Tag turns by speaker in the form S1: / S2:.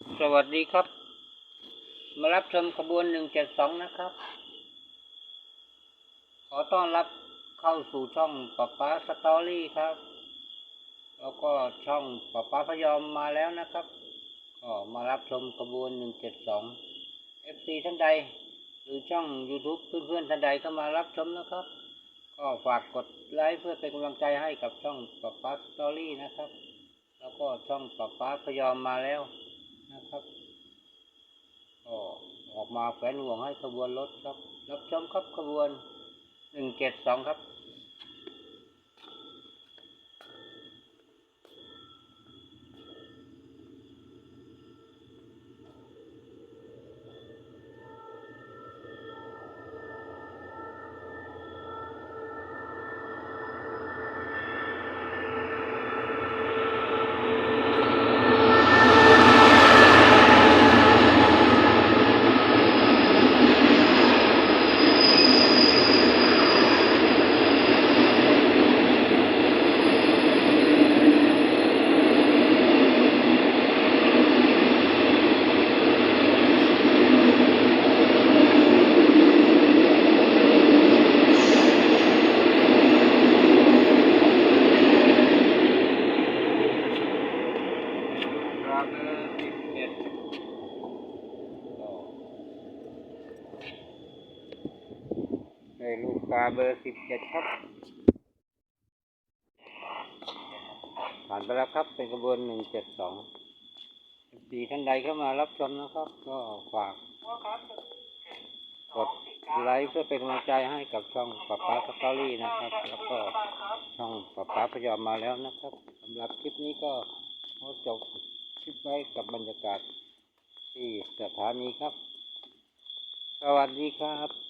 S1: สวัสดีครับ มารับชมขบวนหนึ่งเจ็ดสองนะครับ ขอต้อนรับเข้าสู่ช่องป๊าป๊าสตอรี่ครับ แล้วก็ช่องป๊าป๊าพยอมมาแล้วนะครับ ก็มารับชมขบวนหนึ่งเจ็ดสองเอฟซีท่านใด หรือช่อง YouTube เพื่อนๆท่านใดก็มารับชมนะครับ ก็ฝากกดไลค์เพื่อเป็นกำลังใจให้กับช่องป๊าป๊าสตอรี่นะครับ แล้วก็ช่องป๊าป๊าพยอมมาแล้ว นะครับก็ออกมาแฝนห่วงให้ขบวนรถครับ รับชมครับขบวนหนึ่งเจ็ดสองครับสิบเจ็ด ในลูกกาเบอร์สิบเจ็ดครับ ผ่านไปแล้วครับเป็นกระบวนหนึ่งเจ็ดสองสีท่านใดเข้ามารับชมนะครับ ก็ฝากกดไลค์เพื่อเป็นกำลังใจให้กับช่องป๊าป๊าสตอรี่นะครับ แล้วก็ช่องป๊าป๊าพยอมมาแล้วนะครับสำหรับคลิปนี้ก็ขอจบคลิปไว้กับบรรยากาศที่สถานีครับ สวัสดีครับ